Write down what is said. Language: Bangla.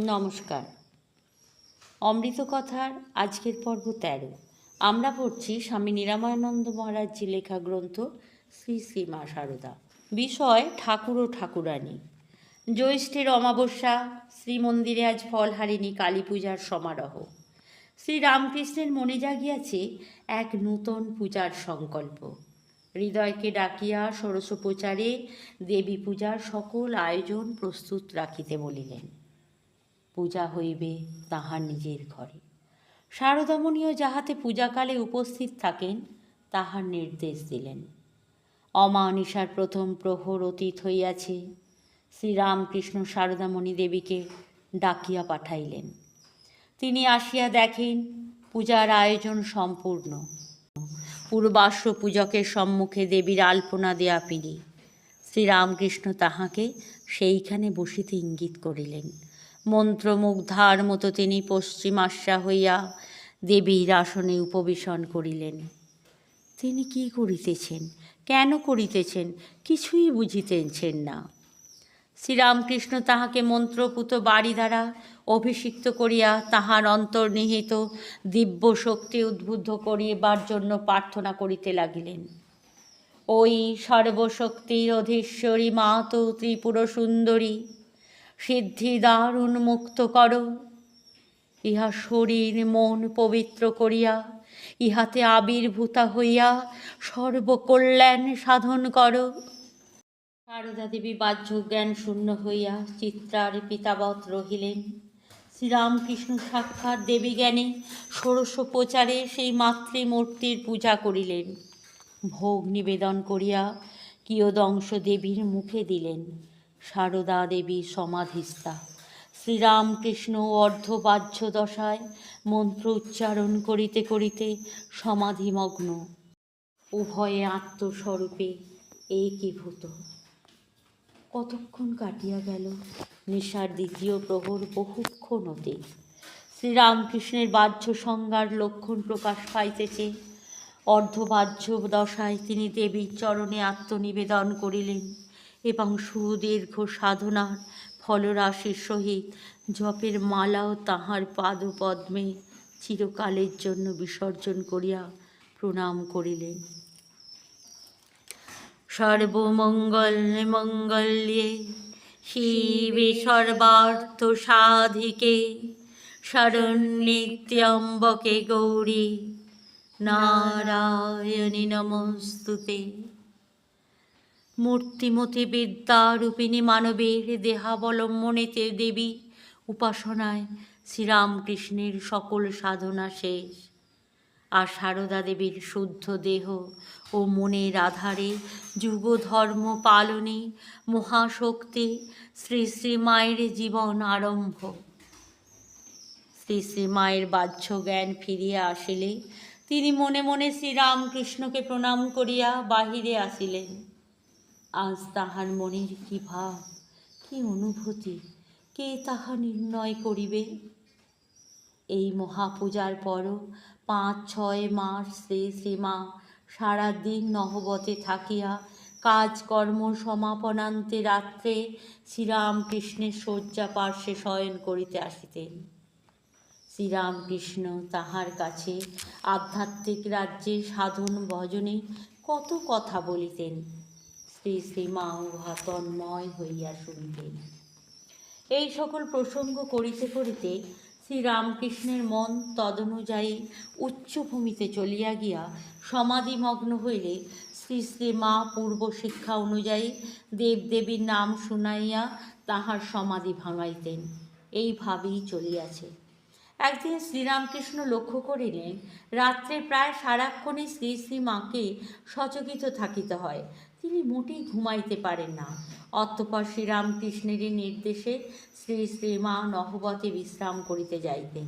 নমস্কার। অমৃত কথার আজকের পর্ব তেরো। আমরা পড়ছি স্বামী নিরাময়ানন্দ মহারাজজি লেখা গ্রন্থ শ্রী শ্রী মা সারদা। বিষয় ঠাকুর ও ঠাকুরানী। জ্যৈষ্ঠের অমাবস্যা, শ্রীমন্দিরে আজ ফল হারিনি কালী পূজার সমারোহ। শ্রী রামকৃষ্ণের মনে জাগিয়াছে এক নূতন পূজার সংকল্প। হৃদয়কে ডাকিয়া ষোড়শ প্রচারে দেবী পূজার সকল আয়োজন প্রস্তুত রাখিতে বলিলেন। পূজা হইবে তাহার নিজের ঘরে। শারদামণিও যাহাতে পূজাকালে উপস্থিত থাকেন, তাহার নির্দেশ দিলেন। অমানিসার প্রথম প্রহর অতীত হইয়াছে। শ্রীরামকৃষ্ণ শারদামণি দেবীকে ডাকিয়া পাঠাইলেন। তিনি আসিয়া দেখেন, পূজার আয়োজন সম্পূর্ণ। পূর্বাশ্ব পূজকের সম্মুখে দেবীর আলপনা দেয়া পিড়ি। শ্রীরামকৃষ্ণ তাহাকে সেইখানে বসিতে ইঙ্গিত করিলেন। মন্ত্রমুগ্ধার মতো তিনি পশ্চিমাশা হইয়া দেবীর আসনে উপবেশন করিলেন। তিনি কি করিতেছেন? কেন করিতেছেন? কিছুই বুঝিতেছেন না। শ্রীরামকৃষ্ণ তাহাকে মন্ত্রপুত বাড়ি দ্বারা অভিষিক্ত করিয়া তাহার অন্তর্নিহিত দিব্য শক্তি উদ্বুদ্ধ করিবার জন্য প্রার্থনা করিতে লাগিলেন। ওই সর্বশক্তির অধীশ্বরী মা তো ত্রিপুর সুন্দরী সিদ্ধিদ্বার উন্মুক্ত কর। ইহা শরীর মন পবিত্র করিয়া, ইহাতে আবির্ভূতা হইয়া সর্বকল্যাণ সাধন কর। সারদা দেবী বাহ্য জ্ঞান শূন্য হইয়া চিত্রার পিতাবৎ রহিলেন। শ্রীরামকৃষ্ণ সাক্ষাৎ দেবী জ্ঞানে ষোড়শ প্রচারে সেই মাতৃমূর্তির পূজা করিলেন। ভোগ নিবেদন করিয়া কিয়দংশ দেবীর মুখে দিলেন। সারদা দেবী সমাধিস্থা। শ্রীরামকৃষ্ণ অর্ধবাহ্য দশায় মন্ত্র উচ্চারণ করিতে করিতে সমাধিমগ্ন। উভয়ে আত্মস্বরূপে একীভূত। কতক্ষণ কাটিয়া গেল নিশার দ্বিতীয় প্রহর বহুক্ষণ হতে শ্রীরামকৃষ্ণের বাহ্য সংজ্ঞার লক্ষণ প্রকাশ পাইতেছে। অর্ধবাহ্য দশায় তিনি দেবীর চরণে আত্মনিবেদন করিলেন। এবং সুদীর্ঘ সাধনার ফলরাশির সহিত জপের মালাও তাহার পাদপদ্মে চিরকালের জন্য বিসর্জন করিয়া প্রণাম করিলেন। সর্বমঙ্গল মঙ্গল্যে শিবে সর্বার্থ সাধিকে শরণ্যেত্যম্বকে গৌরী, নারায়ণী নমস্তুতে। মূর্তিমতি বিদ্যারূপিণী মানবের দেহাবলম্বনেতে দেবী উপাসনায় শ্রীরামকৃষ্ণের সকল সাধনা শেষ। আর সারদা দেবীর শুদ্ধ দেহ ও মনের আধারে যুগ ধর্ম পালনে মহাশক্তি শ্রী শ্রী মায়ের জীবন আরম্ভ। শ্রী শ্রী মায়ের বাহ্য জ্ঞান ফিরিয়া আসিলে তিনি মনে মনে শ্রীরামকৃষ্ণকে প্রণাম করিয়া বাহিরে আসিলেন। আজ তাহার মনের কি ভাব কি অনুভূতি, কে তাহা নির্ণয় করিবে? এই মহাপূজার পরও পাঁচ, ছয় মাস শ্রী শ্রীমা সারাদিন নহবতে থাকিয়া কাজকর্ম সমাপনান্তে রাত্রে শ্রীরামকৃষ্ণের শয্যা পার্শ্বে শয়ন করিতে আসিতেন। শ্রীরামকৃষ্ণ তাহার কাছে আধ্যাত্মিক রাজ্যে সাধন ভজনে কত কথা বলিতেন। শ্রী শ্রীমা উহা তন্ময় হইয়া শুনিতেন এই সকল প্রসঙ্গ করিতে করিতে শ্রীরামকৃষ্ণের মন তদনুযায়ী উচ্চভূমিতে চলিয়া গিয়া সমাধিমগ্ন হইলে শ্রী শ্রী মা পূর্ব শিক্ষা অনুযায়ী দেবদেবীর নাম শুনাইয়া তাহার সমাধি ভাঙাইতেন। এইভাবেই চলিয়াছে। একদিন শ্রীরামকৃষ্ণ লক্ষ্য করিলেন, রাত্রে প্রায় সারাক্ষণই শ্রী শ্রী মাকে সচকিত থাকিতে হয়। তিনি মোটেই ঘুমাইতে পারেন না। অতঃপর শ্রীরামকৃষ্ণেরই নির্দেশে শ্রী শ্রীমা নহবতে বিশ্রাম করিতে যাইতেন।